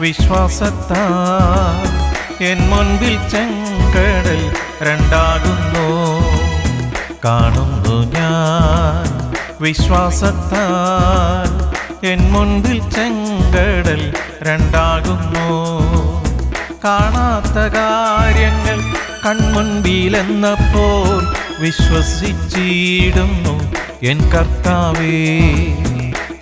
വിശ്വാസത്താൽ എൻ മുൻപിൽ ചെങ്കടൽ രണ്ടാകുന്നു. കാണുന്നു ഞാൻ. വിശ്വാസത്താൽ എൻ മുൻപിൽ ചെങ്കടൽ രണ്ടാകുന്നു. കാണാത്ത കാര്യങ്ങൾ കൺമുൻപിലെന്നപ്പോൾ വിശ്വസിച്ചിടുന്നു എൻ കർത്താവേ.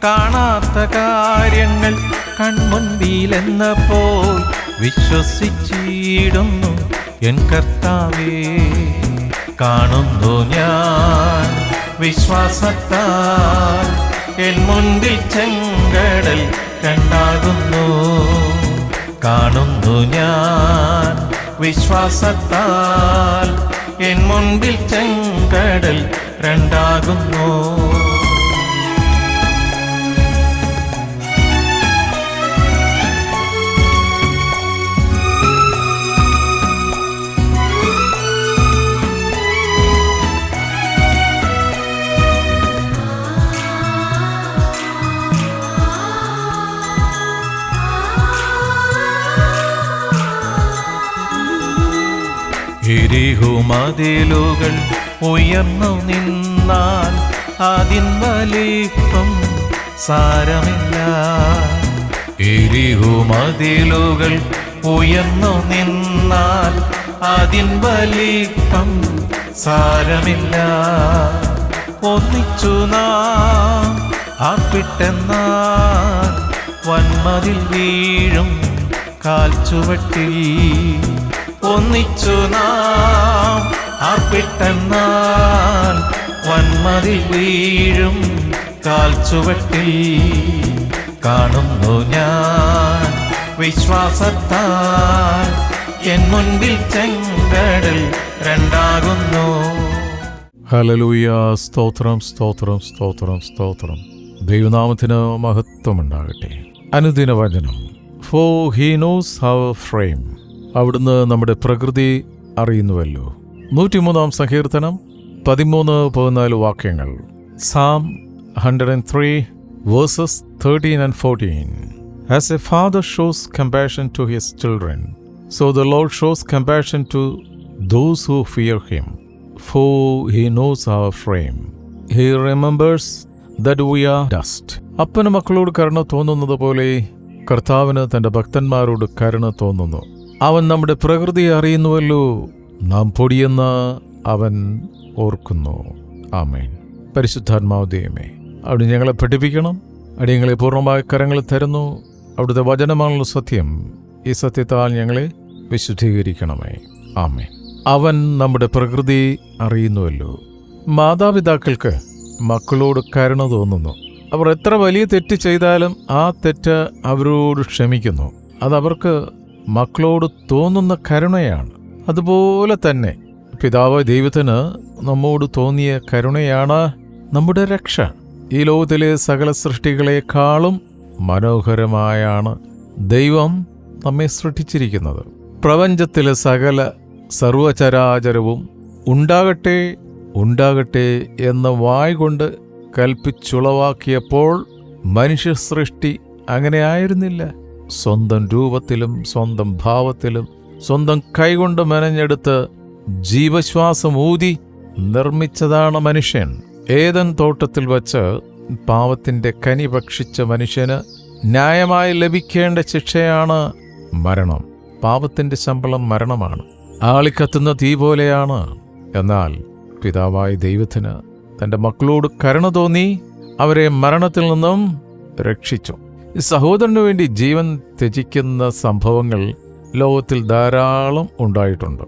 കാണാത്ത കാര്യങ്ങൾ കൺമുൻപിലെന്നപ്പോൾ വിശ്വസിച്ചിടുന്നു എൻ കർത്താവേ. കാണുന്നു ഞാൻ വിശ്വാസത്താൽ എൻ മുൻപിൽ ചെങ്കടൽ കണ്ടാകുന്നു കാണുന്നു ഞാൻ വിശ്വാസത്താൽ എൻ മുൻപിൽ ചെങ്കടൽ രണ്ടാകുന്നു. എരിഹുമതിലുകൾ ഉയർന്നു നിന്നാൽ അതിൻ വലിപ്പം സാരമില്ല. എരിഹുമതിലുകൾ ഉയർന്നു നിന്നാൽ അതിൻ വലിപ്പം സാരമില്ല. ഒന്നിച്ചു നാം ആപ്പിട്ടെന്നാൽ വന്മതിൽ വീഴും കാൽച്ചുവട്ടിൽ. ഒന്നിച്ചു നാം ആർപ്പിട്ടെന്നാൽ വന്മതി വീഴും കാൽച്ചുവട്ടിൽ കാണുന്നു ഞാൻ വിശ്വാസത്താൽ എൻ മുൻപിൽ ചെങ്കടൽ രണ്ടാകുന്നു. ഹലലൂയ സ്തോത്രം സ്തോത്രം സ്തോത്രം സ്തോത്രം. ദൈവനാമത്തിന് മഹത്വമുണ്ടാകട്ടെ. അനുദിന വചനം ഫോ ഹീ നോസ് ഹവർ ഫ്രെയിം. അവിടുന്ന് നമ്മുടെ പ്രകൃതി അറിയുന്നുവല്ലോ. നൂറ്റിമൂന്നാം സങ്കീർത്തനം പതിമൂന്ന് പതിനാല് വാക്യങ്ങൾ. Psalm hundred and three verses thirteen and fourteen as a father shows compassion to his children so the Lord shows compassion to those who fear him for he knows our frame he remembers that we are dust. അപ്പന് മക്കളോട് കരുണ തോന്നുന്നത് പോലെ കർത്താവിന് തന്റെ ഭക്തന്മാരോട് കരുണ തോന്നുന്നു. അവൻ നമ്മുടെ പ്രകൃതി അറിയുന്നുവല്ലോ. നാം പൊടിയെന്ന് അവൻ ഓർക്കുന്നു. ആമേൻ. പരിശുദ്ധാത്മാവ് ദൈവമേ അവിടെ ഞങ്ങളെ പഠിപ്പിക്കണം. അടിയങ്ങളെ പൂർണമായ കരങ്ങൾ തരുന്നു. അവിടുത്തെ വചനമാണല്ലോ സത്യം. ഈ സത്യത്താൽ ഞങ്ങളെ വിശുദ്ധീകരിക്കണമേ. ആമേൻ. അവൻ നമ്മുടെ പ്രകൃതി അറിയുന്നുവല്ലോ. മാതാപിതാക്കൾക്ക് മക്കളോട് കരുണ തോന്നുന്നു. അവർ എത്ര വലിയ തെറ്റ് ചെയ്താലും ആ തെറ്റ് അവരോട് ക്ഷമിക്കുന്നു. അതവർക്ക് മക്കളോട് തോന്നുന്ന കരുണയാണ്. അതുപോലെ തന്നെ പിതാവ് ദൈവത്തിന് നമ്മോട് തോന്നിയ കരുണയാണ് നമ്മുടെ രക്ഷ. ഈ ലോകത്തിലെ സകല സൃഷ്ടികളെക്കാളും മനോഹരമായാണ് ദൈവം നമ്മെ സൃഷ്ടിച്ചിരിക്കുന്നത്. പ്രപഞ്ചത്തിലെ സകല സർവചരാചരവും ഉണ്ടാകട്ടെ ഉണ്ടാകട്ടെ എന്ന വായ് കൊണ്ട് കൽപ്പിച്ചുളവാക്കിയപ്പോൾ മനുഷ്യ സൃഷ്ടി അങ്ങനെ ആയിരുന്നില്ല. സ്വന്തം രൂപത്തിലും സ്വന്തം ഭാവത്തിലും സ്വന്തം കൈകൊണ്ട് മെനഞ്ഞെടുത്ത് ജീവശ്വാസം ഊതി നിർമ്മിച്ചതാണ് മനുഷ്യൻ. ഏതൻ തോട്ടത്തിൽ വച്ച് പാവത്തിന്റെ കനി ഭക്ഷിച്ച മനുഷ്യന് ന്യായമായി ലഭിക്കേണ്ട ശിക്ഷയാണ് മരണം. പാവത്തിന്റെ ശമ്പളം മരണമാണ്. ആളിക്കത്തുന്ന തീ പോലെയാണ്. എന്നാൽ പിതാവായ ദൈവത്തിന് തന്റെ മക്കളോട് കരുണ തോന്നി അവരെ മരണത്തിൽ നിന്നും രക്ഷിച്ചു. സഹോദരനു വേണ്ടി ജീവൻ ത്യജിക്കുന്ന സംഭവങ്ങൾ ലോകത്തിൽ ധാരാളം ഉണ്ടായിട്ടുണ്ട്.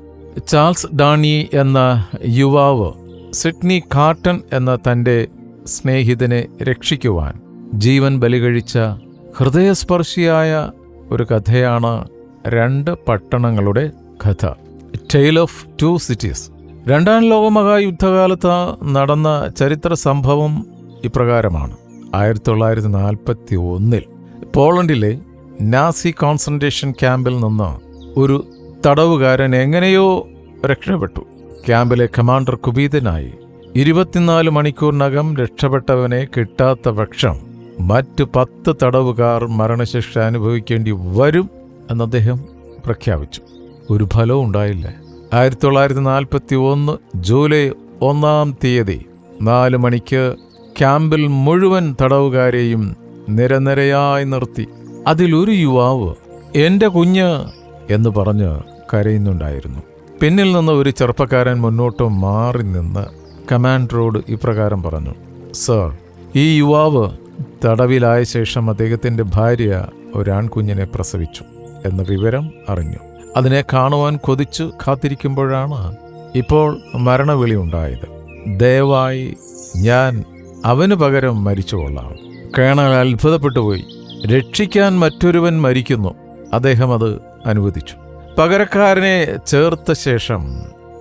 ചാൾസ് ഡാണി എന്ന യുവാവ് സിഡ്നി കാർട്ടൺ എന്ന തന്റെ സ്നേഹിതനെ രക്ഷിക്കുവാൻ ജീവൻ ബലികഴിച്ച ഹൃദയസ്പർശിയായ ഒരു കഥയാണ് രണ്ട് പട്ടണങ്ങളുടെ കഥ. ടെയിൽ ഓഫ് ടു സിറ്റീസ് രണ്ടാം ലോകമഹായുദ്ധകാലത്ത് നടന്ന ചരിത്ര സംഭവം ഇപ്രകാരമാണ്. ആയിരത്തി തൊള്ളായിരത്തി നാൽപ്പത്തി ഒന്നിൽ പോളണ്ടിലെ നാസി കോൺസെൻട്രേഷൻ ക്യാമ്പിൽ നിന്ന് ഒരു തടവുകാരൻ എങ്ങനെയോ രക്ഷപ്പെട്ടു. ക്യാമ്പിലെ കമാൻഡർ കുബീതനായി ഇരുപത്തിനാല് മണിക്കൂറിനകം രക്ഷപ്പെട്ടവനെ കിട്ടാത്ത പക്ഷം മറ്റ് പത്ത് തടവുകാർ മരണശിക്ഷ അനുഭവിക്കേണ്ടി വരും എന്ന് അദ്ദേഹം പ്രഖ്യാപിച്ചു. ഒരു ഫലവും ഉണ്ടായില്ല. ആയിരത്തി തൊള്ളായിരത്തി നാൽപ്പത്തി ഒന്ന് ജൂലൈ ഒന്നാം തീയതി നാല് മണിക്ക് ക്യാമ്പിൽ മുഴുവൻ തടവുകാരെയും നിരനിരയായി നിർത്തി. അതിലൊരു യുവാവ് എന്റെ കുഞ്ഞ് എന്ന് പറഞ്ഞ് കരയുന്നുണ്ടായിരുന്നു. പിന്നിൽ നിന്ന് ഒരു ചെറുപ്പക്കാരൻ മുന്നോട്ട് മാറി നിന്ന് കമാൻഡറോട് ഇപ്രകാരം പറഞ്ഞു സർ ഈ യുവാവ് തടവിലായ ശേഷം അദ്ദേഹത്തിന്റെ ഭാര്യ ഒരാൺകുഞ്ഞിനെ പ്രസവിച്ചു എന്ന വിവരം അറിഞ്ഞു. അതിനെ കാണുവാൻ കൊതിച്ചു കാത്തിരിക്കുമ്പോഴാണ് ഇപ്പോൾ മരണവിളി ഉണ്ടായത്. ദയവായി ഞാൻ അവന് പകരം മരിച്ചുകൊള്ളാം. കേണൽ അത്ഭുതപ്പെട്ടു പോയി രക്ഷിക്കാൻ മറ്റൊരുവൻ മരിക്കുന്നു. അദ്ദേഹം അത് അനുവദിച്ചു. പകരക്കാരനെ ചേർത്ത ശേഷം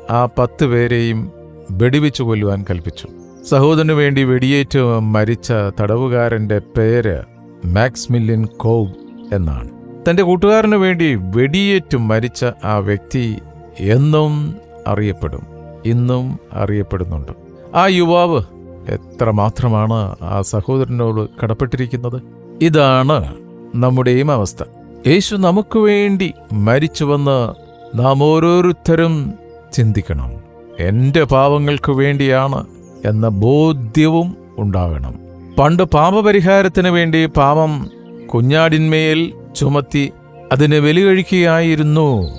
ആ പത്ത് പേരെയും വെടിവെച്ചു കൊല്ലുവാൻ കൽപ്പിച്ചു. സഹോദരനു വേണ്ടി വെടിയേറ്റ് മരിച്ച തടവുകാരന്റെ പേര് മാക്സ് മില്യൻ കോവ് എന്നാണ്. തന്റെ കൂട്ടുകാരനു വേണ്ടി വെടിയേറ്റ് മരിച്ച ആ വ്യക്തി എന്നും അറിയപ്പെടും. ഇന്നും അറിയപ്പെടുന്നുണ്ട്. ആ യുവാവ് എത്രമാത്രമാണ് ആ സഹോദരനോട് കടപ്പെട്ടിരിക്കുന്നത്? ഇതാണ് നമ്മുടെയും അവസ്ഥ. യേശു നമുക്ക് വേണ്ടി മരിച്ചുവെന്ന് നാം ഓരോരുത്തരും ചിന്തിക്കണം. എന്റെ പാവങ്ങൾക്ക് വേണ്ടിയാണ് എന്ന ബോധ്യവും ഉണ്ടാകണം. പണ്ട് പാപപരിഹാരത്തിന് വേണ്ടി പാപം കുഞ്ഞാടിന്മേൽ ചുമത്തി അതിന് ബലികഴിക്കുകയായിരുന്നു.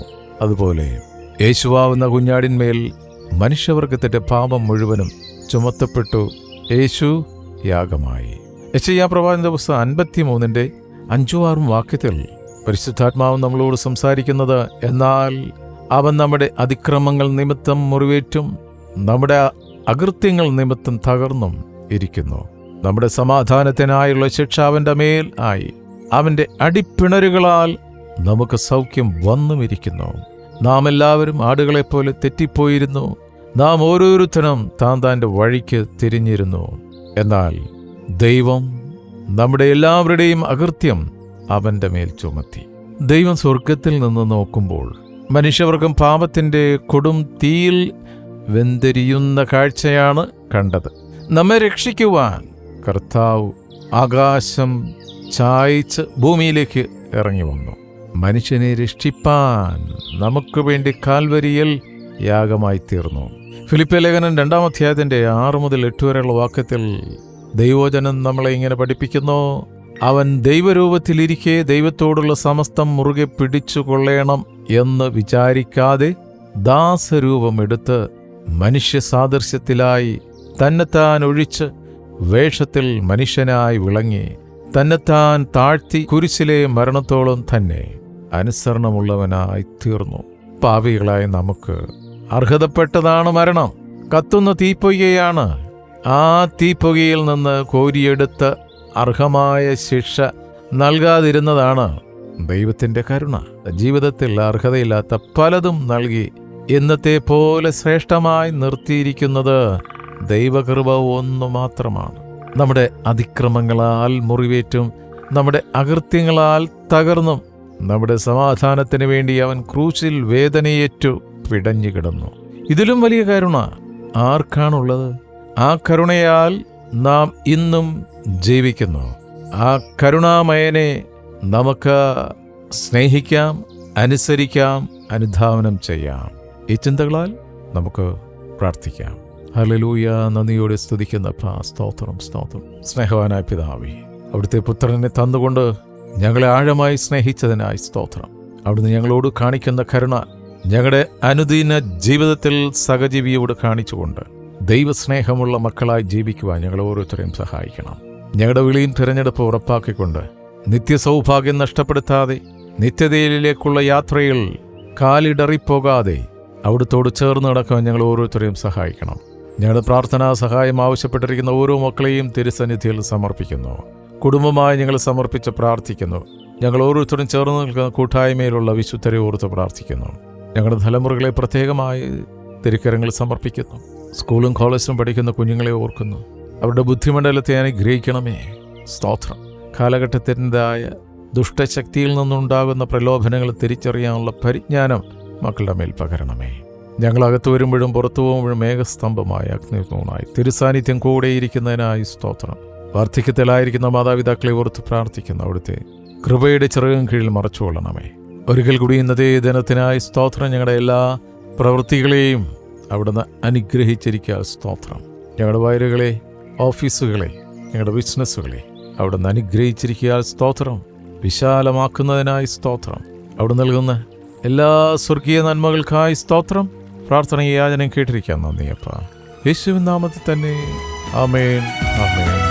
അതുപോലെ യേശുവാവുന്ന കുഞ്ഞാടിന്മേൽ മനുഷ്യവർഗത്തിന്റെ പാപം മുഴുവനും ചുമത്തപ്പെട്ടു. യേശു യാഗമായി. യശയ്യാ പ്രവാചന്റെ പുസ്തകം അൻപത്തി മൂന്നിന്റെ അഞ്ചു ആറും വാക്യത്തിൽ പരിശുദ്ധാത്മാവ് നമ്മളോട് സംസാരിക്കുന്നത് എന്നാൽ അവൻ നമ്മുടെ അതിക്രമങ്ങൾ നിമിത്തം മുറിവേറ്റും നമ്മുടെ അകൃത്യങ്ങൾ നിമിത്തം തകർന്നും ഇരിക്കുന്നു. നമ്മുടെ സമാധാനത്തിനായുള്ള ശിക്ഷ അവന്റെ മേൽ ആയി. അവന്റെ അടിപ്പിണരുകളാൽ നമുക്ക് സൗഖ്യം വന്നുമിരിക്കുന്നു. നാം എല്ലാവരും ആടുകളെപ്പോലെ തെറ്റിപ്പോയിരുന്നു. നാം ഓരോരുത്തരും താൻ താന്റെ വഴിക്ക് തിരിഞ്ഞിരുന്നു. എന്നാൽ ദൈവം നമ്മുടെ എല്ലാവരുടെയും അകൃത്യം അവന്റെ മേൽ ചുമത്തി. ദൈവം സ്വർഗത്തിൽ നിന്ന് നോക്കുമ്പോൾ മനുഷ്യവർഗം പാപത്തിന്റെ കൊടും തീയിൽ വെന്തിരിയുന്ന കാഴ്ചയാണ് കണ്ടത്. നമ്മെ രക്ഷിക്കുവാൻ കർത്താവ് ആകാശം ചായച്ച് ഭൂമിയിലേക്ക് ഇറങ്ങി വന്നു. മനുഷ്യനെ രക്ഷിപ്പാൻ നമുക്ക് വേണ്ടി കാൽവരിയിൽ യാഗമായി തീർന്നു. ഫിലിപ്പ ലേഖനം രണ്ടാം അധ്യായത്തിന്റെ ആറ് മുതൽ എട്ട് വരെയുള്ള വാക്യത്തിൽ ദൈവോജനം നമ്മളെ ഇങ്ങനെ പഠിപ്പിക്കുന്നു. അവൻ ദൈവരൂപത്തിലിരിക്കെ ദൈവത്തോടുള്ള സമസ്തം മുറുകെ പിടിച്ചു കൊള്ളേണം എന്ന് വിചാരിക്കാതെ ദാസരൂപമെടുത്ത് മനുഷ്യ സാദൃശ്യത്തിലായി തന്നെത്താൻ ഒഴിച്ച് വേഷത്തിൽ മനുഷ്യനായി വിളങ്ങി തന്നെത്താൻ താഴ്ത്തി കുരിശിലെ മരണത്തോളം തന്നെ അനുസരണമുള്ളവനായി തീർന്നു. പാപികളായ നമുക്ക് അർഹതപ്പെട്ടതാണ് മരണം. കത്തുന്ന തീപ്പൊയ്കയാണ് ആ തീപ്പൊയ്കയിൽ നിന്ന് കോരിയെടുത്ത് അർഹമായ ശിക്ഷ നൽകാതിരുന്നതാണ് ദൈവത്തിന്റെ കരുണ. ജീവിതത്തിൽ അർഹതയില്ലാത്ത പലതും നൽകി ഇന്നത്തെ പോലെ ശ്രേഷ്ഠമായി നിർത്തിയിരിക്കുന്നത് ദൈവകൃപ ഒന്നു മാത്രമാണ്. നമ്മുടെ അതിക്രമങ്ങളാൽ മുറിവേറ്റും നമ്മുടെ അകൃത്യങ്ങളാൽ തകർന്നും നമ്മുടെ സമാധാനത്തിന് വേണ്ടി അവൻ ക്രൂശിൽ വേദനയേറ്റു. പിടഞ്ഞു കിടന്നു. ഇതിലും വലിയ കരുണ ആർക്കാണുള്ളത്? ആ കരുണയാൽ നാം ഇന്നും ജീവിക്കുന്നു. ആ കരുണാമയനെ നമുക്ക് സ്നേഹിക്കാം അനുസരിക്കാം അനുധാവനം ചെയ്യാം. ഈ ചിന്തകളാൽ നമുക്ക് പ്രാർത്ഥിക്കാം. ഹലലൂയ നന്ദിയോടെ സ്തുതിക്കുന്ന സ്തോത്രം സ്തോത്രം. സ്നേഹവാനായ പിതാവി അവിടുത്തെ പുത്രനെ തന്നുകൊണ്ട് ഞങ്ങളെ ആഴമായി സ്നേഹിച്ചതിനായി സ്തോത്രം. അവിടുന്ന് ഞങ്ങളോട് കാണിക്കുന്ന കരുണ ഞങ്ങളുടെ അനുദിന ജീവിതത്തിൽ സഹജീവിയോട് കാണിച്ചുകൊണ്ട് ദൈവസ്നേഹമുള്ള മക്കളായി ജീവിക്കുവാൻ ഞങ്ങൾ ഓരോരുത്തരെയും സഹായിക്കണം. ഞങ്ങളുടെ വിളിയും തിരഞ്ഞെടുപ്പ് ഉറപ്പാക്കിക്കൊണ്ട് നിത്യസൗഭാഗ്യം നഷ്ടപ്പെടുത്താതെ നിത്യതയിലേക്കുള്ള യാത്രയിൽ കാലിടറിപ്പോകാതെ അവിടുത്തോട് ചേർന്ന് നടക്കാൻ ഞങ്ങൾ ഓരോരുത്തരെയും സഹായിക്കണം. ഞങ്ങളുടെ പ്രാർത്ഥനാ സഹായം ആവശ്യപ്പെട്ടിരിക്കുന്ന ഓരോ മക്കളെയും തിരുസന്നിധിയിൽ സമർപ്പിക്കുന്നു. കുടുംബമായി ഞങ്ങൾ സമർപ്പിച്ച് പ്രാർത്ഥിക്കുന്നു. ഞങ്ങൾ ഓരോരുത്തരും ചേർന്ന് നിൽക്കുന്ന കൂട്ടായ്മയിലുള്ള വിശുദ്ധരെ ഓർത്ത് പ്രാർത്ഥിക്കുന്നു. ഞങ്ങളുടെ തലമുറകളെ പ്രത്യേകമായി തിരുക്കരങ്ങൾ സമർപ്പിക്കുന്നു. സ്കൂളും കോളേജും പഠിക്കുന്ന കുഞ്ഞുങ്ങളെ ഓർക്കുന്നു. അവരുടെ ബുദ്ധിമണ്ഡലത്തെ അനുഗ്രഹിക്കണമേ. സ്തോത്രം. കാലഘട്ടത്തിന്റെതായ ദുഷ്ടശക്തിയിൽ നിന്നുണ്ടാകുന്ന പ്രലോഭനങ്ങൾ തിരിച്ചറിയാനുള്ള പരിജ്ഞാനം മക്കളുടെ മേൽ പകരണമേ. ഞങ്ങളകത്ത് വരുമ്പോഴും പുറത്തു പോകുമ്പോഴും മേഘസ്തംഭമായ അഗ്നിതൂണായി തിരുസാന്നിധ്യം കൂടെയിരിക്കുന്നതിനായി സ്തോത്രം. വാർദ്ധക്യത്തിലായിരിക്കുന്ന മാതാപിതാക്കളെ ഓർത്ത് പ്രാർത്ഥിക്കുന്ന അവിടുത്തെ കൃപയുടെ ചിറകും കീഴിൽ മറച്ചുകൊള്ളണമേ. ഒരിക്കൽ കൂടി ഇന്നത്തെ ദിനത്തിനായി സ്തോത്രം. ഞങ്ങളുടെ എല്ലാ പ്രവൃത്തികളെയും അവിടുന്ന് അനുഗ്രഹിച്ചിരിക്കുക സ്തോത്രം. ഞങ്ങളുടെ വയലുകളെ ഓഫീസുകളെ ഞങ്ങളുടെ ബിസിനസ്സുകളെ അവിടുന്ന് അനുഗ്രഹിച്ചിരിക്കുക സ്തോത്രം. വിശാലമാക്കുന്നതിനായി സ്തോത്രം. അവിടെ നൽകുന്ന എല്ലാ സ്വർഗീയ നന്മകൾക്കായി സ്തോത്രം. പ്രാർത്ഥന യാചനം കേട്ടിരിക്കാൻ നന്ദിയപ്പ. യേശുവിൻ നാമത്തിൽ തന്നെ. ആമേൻ. ആമേൻ.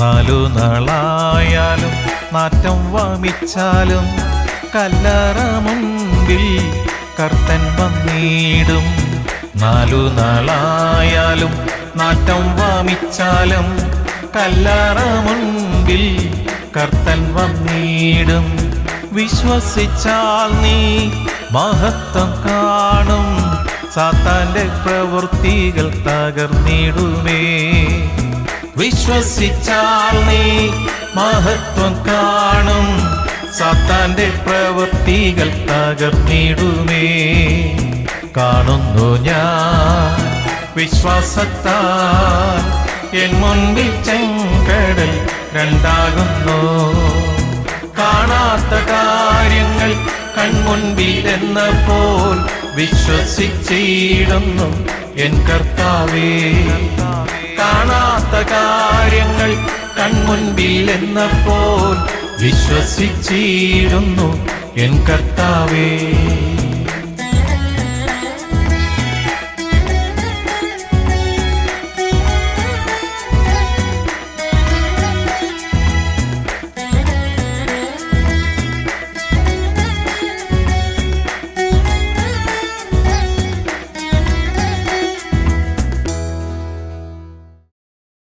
നാലു നാളായാലും നാറ്റം വമിച്ചാലും കല്ലറ മുമ്പിൽ കർത്തൻ വന്നിടും. നാലു നാളായാലും നാറ്റം വമിച്ചാലും കല്ലറ കർത്തൻ വന്നിടും. വിശ്വസിച്ചാൽ നീ മഹത്വം കാണും. സാത്താന്റെ പ്രവൃത്തികൾ തകർന്നിടുമേ. വിശ്വസിച്ചാൽ നീ മഹത്വം കാണും. സാത്താന്റെ പ്രവൃത്തികൾ തകർന്നിടുമേ. കാണുന്നു ഞാൻ വിശ്വാസത്താൽ എൻ മുൻപിൽ ചെങ്കടൽ രണ്ടാകുന്നു. കാണാത്ത കാര്യങ്ങൾ കൺമുൻപിൽ എന്ന പോൽ വിശ്വസിച്ചിടുന്നു എൻ കർത്താവേ. കാണാത്ത കാര്യങ്ങൾ കൺമുൻപിൽ എന്നപ്പോൾ വിശ്വസിച്ചിരുന്നു എൻ കർത്താവേ.